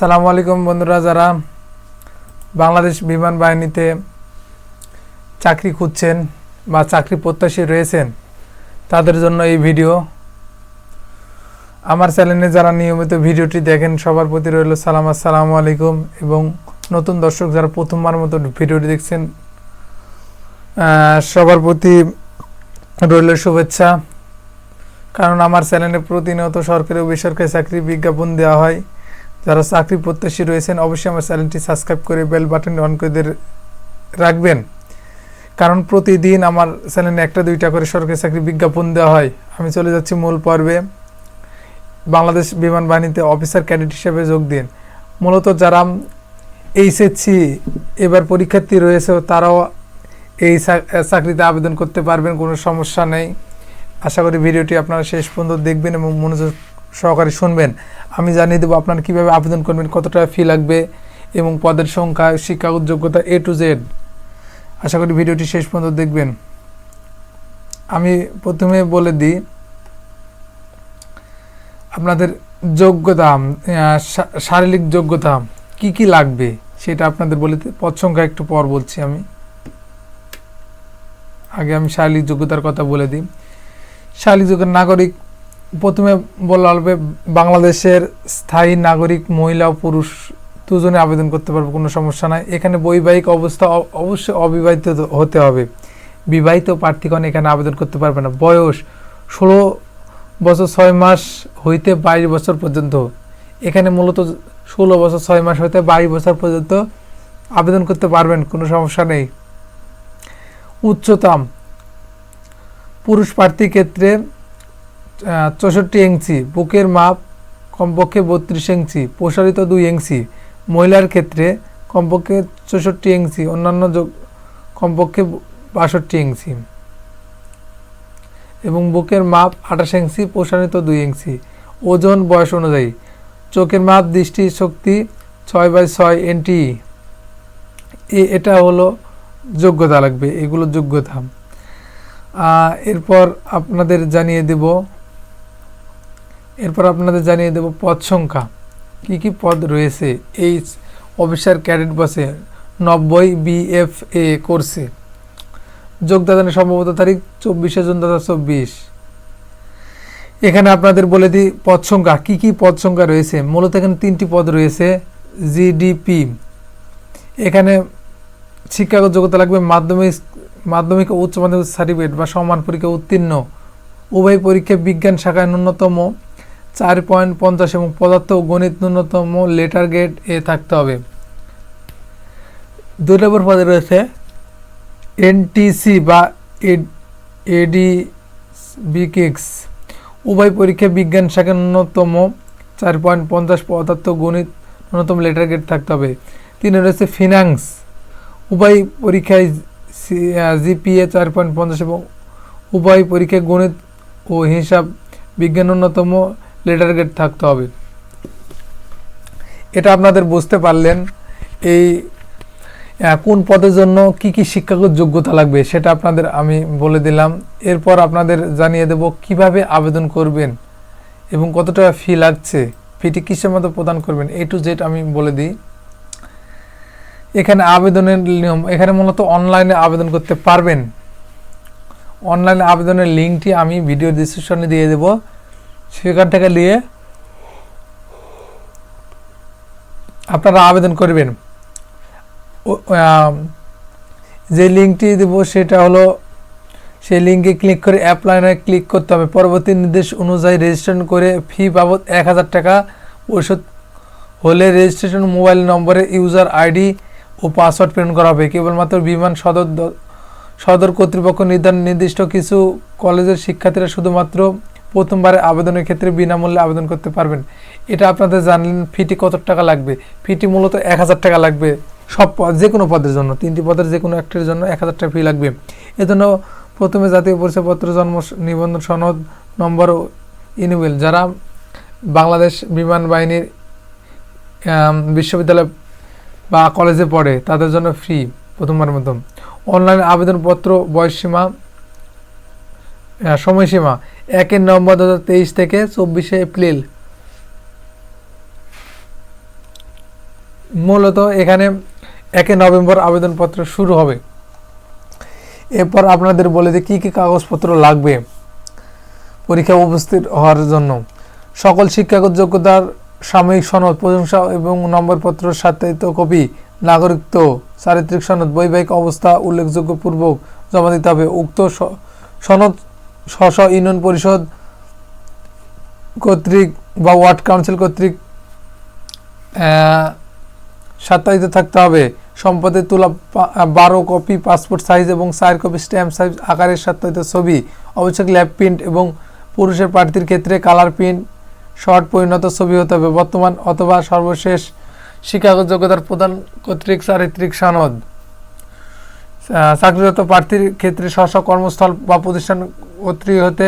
আসসালামু আলাইকুম বন্ধুরা, যারা বাংলাদেশ বিমান বাহিনীতে চাকরি খুঁজছেন বা চাকরি প্রত্যাশী রয়েছেন, তাদের জন্য এই ভিডিও। আমার চ্যানেলে যারা নিয়মিত ভিডিওটি দেখেন, সবার প্রতি রইল সালাম, আসসালামু আলাইকুম। এবং নতুন দর্শক যারা প্রথমবার মতো ভিডিওটি দেখছেন সবার প্রতি রইল শুভেচ্ছা। কারণ আমার চ্যানেলে প্রতিনিয়ত সরকারি ও বেসরকারি চাকরি বিজ্ঞাপন দেওয়া হয়। যারা চাকরি প্রত্যাশী রয়েছেন, অবশ্যই আমার চ্যানেলটি সাবস্ক্রাইব করে বেল বাটন অন করে দিয়ে রাখবেন। কারণ প্রতিদিন আমার চ্যানেলে একটা দুইটা করে সরকারি চাকরি বিজ্ঞাপন দেওয়া হয়। আমি চলে যাচ্ছি মূল পর্বে। বাংলাদেশ বিমান বাহিনীতে অফিসার ক্যাডেট হিসেবে যোগ দিন। মূলত যারা এইচএসসি এবার পরীক্ষার্থী রয়েছে, তারাও এই চাকরিতে আবেদন করতে পারবেন, কোনো সমস্যা নেই। আশা করি ভিডিওটি আপনারা শেষ পর্যন্ত দেখবেন এবং মনোযোগ সহকারে শুনবেন। আমি জানিয়ে দেবো আপনারা কীভাবে আবেদন করবেন, কত টাকা ফি লাগবে এবং পদের সংখ্যা শিক্ষাগত যোগ্যতা এ টু জেড আশা করি ভিডিওটি শেষ পর্যন্ত দেখবেন। আমি প্রথমে বলে দিই, আপনাদের যোগ্যতা শারীরিক যোগ্যতা কি কি লাগবে সেটা আপনাদের বলে। পদ সংখ্যা একটু পর বলছি আমি। আগে আমি শারীরিক যোগ্যতার কথা বলে দিই। শারীরিক যোগ্যতা নাগরিক প্রথমে বলা হবে বাংলাদেশের স্থায়ী নাগরিক, মহিলা ও পুরুষ দুজনে আবেদন করতে পারবে, কোনো সমস্যা নাই। এখানে বৈবাহিক অবস্থা অবশ্যই অবিবাহিত হতে হবে। বিবাহিত প্রার্থীগণ এখানে আবেদন করতে পারবে না। বয়স ষোলো বছর ছয় মাস হইতে বাইশ বছর পর্যন্ত। এখানে মূলত ষোলো বছর ছয় মাস হইতে বাইশ বছর পর্যন্ত আবেদন করতে পারবেন, কোনো সমস্যা নেই। উচ্চতম পুরুষ প্রার্থীর ক্ষেত্রে চৌষট্টি ইঞ্চি, বুকের মাপ কমপক্ষে বত্রিশ ইঞ্চি, প্রসারিত দুই ইঞ্চি। মহিলার ক্ষেত্রে কমপক্ষে চৌষট্টি ইঞ্চি, অন্যান্য যোগ- কমপক্ষে বাষট্টি ইঞ্চি। এবং বুকের মাপ আঠাশ ইঞ্চি, প্রসারিত দুই ইঞ্চি। ওজন বয়স অনুযায়ী, চোখের মাপ, দৃষ্টি শক্তি ছয় বাই ছয় এনটি এটা হলো যোগ্যতা লাগবে, এগুলো যোগ্যতা। এরপর আপনাদের জানিয়ে দেব এরপর আপনাদের জানিয়ে দেব পদ সংখ্যা। কি কি পদ রয়েছে? এই অফিসার ক্যাডেট বসে নব্বই বিএফ এ কোর্সে যোগদানের সম্ভবত তারিখ চব্বিশে জুন দু চব্বিশ। এখানে আপনাদের বলে দিই পদ সংখ্যা। কী কী পদ সংখ্যা রয়েছে? মূলত এখানে তিনটি পদ রয়েছে, জিডিপি। এখানে শিক্ষাগত যোগ্যতা লাগবে মাধ্যমিক মাধ্যমিক ও উচ্চ মাধ্যমিক সার্টিফিকেট বা সমান পরীক্ষা উত্তীর্ণ। উভয় পরীক্ষায় বিজ্ঞান শাখায় ন্যূনতম চার পয়েন্ট পঞ্চাশ এবং পদার্থ গণিত ন্যূনতম লেটার গ্রেড এ থাকতে হবে। দুই নম্বর পদে রয়েছে এনটিসি বা এডি বিকিক্স উভয় পরীক্ষায় বিজ্ঞান শাখায় ন্যূনতম চার পয়েন্ট পঞ্চাশ পদার্থ গণিত ন্যূনতম লেটার গ্রেড থাকতে হবে। তিনে রয়েছে ফিনান্স। উভয় পরীক্ষায় জিপিএ চার পয়েন্ট পঞ্চাশ এবং উভয় পরীক্ষায় গণিত ও হিসাব বিজ্ঞান ন্যূনতম লেটার গ্রেড থাকতে হবে। এটা আপনাদের বুঝতে পারলেন, এই কোন পদের জন্য কি কি শিক্ষাগত যোগ্যতা লাগবে সেটা আপনাদের আমি বলে দিলাম। এরপর আপনাদের জানিয়ে দেব কীভাবে আবেদন করবেন এবং কত টাকা ফি লাগছে ফিটি কিসের মতো প্রদান করবেন এ টু জেড আমি বলে দিই। এখানে আবেদনের নিয়ম, এখানে মূলত অনলাইনে আবেদন করতে পারবেন। অনলাইনে আবেদনের লিঙ্কটি আমি ভিডিও ডিসক্রিপশনে দিয়ে দেব। সেখান থেকে নিয়ে আপনারা আবেদন করবেন। যে লিঙ্কটি দেব সেটা হলো, সেই লিঙ্কে ক্লিক করে অ্যাপ্লাইনে ক্লিক করতে হবে। পরবর্তী নির্দেশ অনুযায়ী রেজিস্ট্রেশন করে ফি বাবদ এক হাজার টাকা পরিশোধ হলে রেজিস্ট্রেশন মোবাইল নম্বরে ইউজার আইডি ও পাসওয়ার্ড প্রেরণ করা হবে। কেবলমাত্র বিমান সদর সদর কর্তৃপক্ষ নির্ধারণ নির্দিষ্ট কিছু কলেজের শিক্ষার্থীরা শুধুমাত্র প্রথমবারে আবেদনের ক্ষেত্রে বিনামূল্যে আবেদন করতে পারবেন। এটা আপনাদের জানলেন ফিটি কত টাকা লাগবে? ফিটি মূলত এক হাজার টাকা লাগবে। সব পদ যে কোনো পদের জন্য, তিনটি পদের যে কোনো একটির জন্য এক হাজার টাকা ফি লাগবে। এজন্য প্রথমে জাতীয় পরিচয়পত্র জন্ম নিবন্ধন সনদ, নম্বর ও ইমেল যারা বাংলাদেশ বিমান বাহিনীর বিশ্ববিদ্যালয় বা কলেজে পড়ে, তাদের জন্য ফ্রি প্রথমবার মতো। অনলাইন আবেদনপত্র বয়সসীমা সময়সীমা। একের নভেম্বর দু হাজার তেইশ থেকে চব্বিশে এপ্রিল। মূলত এখানে একে নভেম্বর আবেদনপত্র শুরু হবে। এরপর আপনাদের বলে যে কী কী কাগজপত্র লাগবে পরীক্ষা উপস্থিত হওয়ার জন্য। সকল শিক্ষাগত যোগ্যতার সাময়িক সনদ, প্রশংসা এবং নম্বরপত্র সত্যায়িত কপি, নাগরিকত্ব, চারিত্রিক সনদ, বৈবাহিক অবস্থা উল্লেখযোগ্য পূর্বক জমা দিতে হবে। উক্ত সনদ স্ব ইউনিয়ন পরিষদ কর্তৃক বা ওয়ার্ড কাউন্সিল কর্তৃক আহ, থাকতে হবে। সম্পদের তোলা বারো কপি পাসপোর্ট সাইজ এবং চার কপি স্ট্যাম্প সাইজ আকারের সত্যায়িত ছবি অবশ্যই ল্যাব প্রিন্ট এবং পুরুষের প্রার্থীর ক্ষেত্রে কালার প্রিন্ট শর্ট পরিণত ছবি হতে হবে। বর্তমান অথবা সর্বশেষ শিক্ষাগত যোগ্যতার প্রধান কর্তৃক চারিত্রিক সনদ। চাকরিরত প্রার্থীর ক্ষেত্রে স্ব কর্মস্থল বা প্রতিষ্ঠান কর্তৃক হতে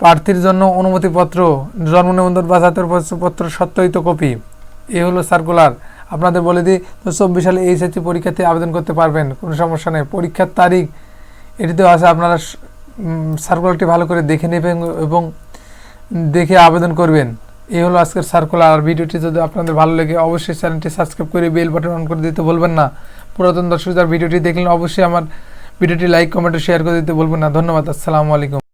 প্রার্থীর জন্য অনুমতিপত্র, জন্ম নিবন্ধন বা জাতীয় পত্র সত্যায়িত কপি। এ হলো সার্কুলার আপনাদের বলে দিই, তো চব্বিশ সালে এইচএসসি পরীক্ষাতে আবেদন করতে পারবেন, কোনো সমস্যা নেই। পরীক্ষার তারিখ, এটিতেও আছে আপনারা সার্কুলারটি ভালো করে দেখে নেবেন এবং দেখে আবেদন করবেন। এই হলো আজকের সার্কুলার আর ভিডিওটি যদি আপনাদের ভালো লাগে, অবশ্যই চ্যানেলটি সাবস্ক্রাইব করে বেল বাটন অন করে দিতে বলবেন না। পুরাতন দর্শক যারা ভিডিওটি দেখলেন অবশ্যই আমার ভিডিওটি লাইক কমেন্ট শেয়ার করে দিতে বলবেন না। ধন্যবাদ। আসসালামু আলাইকুম।